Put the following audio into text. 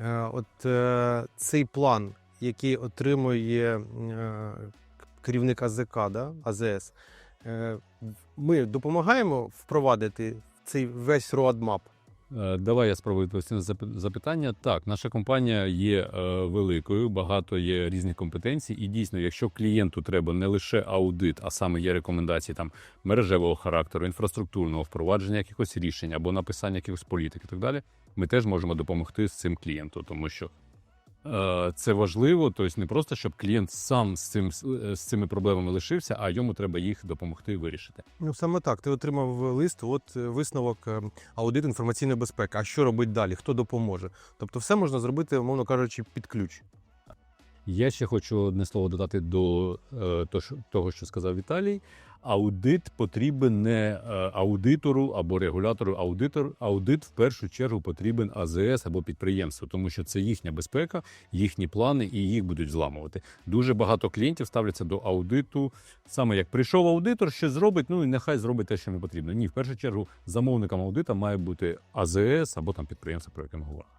Е, От е, цей план, який отримує е, керівник АЗК, да? АЗС, е, ми допомагаємо впровадити цей весь roadmap? Е, Давай я спробую відповісти на запитання. Так, наша компанія є е, великою, багато є різних компетенцій, і дійсно, якщо клієнту треба не лише аудит, а саме є рекомендації там мережевого характеру, інфраструктурного впровадження якихось рішень або написання якихось політик і так далі, ми теж можемо допомогти з цим клієнту, тому що. Е, Це важливо, тобто не просто щоб клієнт сам з цим з цими проблемами лишився, а йому треба їх допомогти вирішити. Ну саме так. Ти отримав лист, от е, висновок е, аудит інформаційної безпеки. А що робить далі? Хто допоможе? Тобто, все можна зробити, умовно кажучи, під ключ. Я ще хочу одне слово додати до е, того, що сказав Віталій. Аудит потрібен не е, аудитору або регулятору. Аудитор аудит в першу чергу потрібен АЗС або підприємству, тому що це їхня безпека, їхні плани, і їх будуть зламувати. Дуже багато клієнтів ставляться до аудиту. Саме як прийшов аудитор, що зробить, ну і нехай зробить те, що не потрібно. Ні, в першу чергу замовником аудита має бути АЗС або там підприємство, про яке ми говоримо.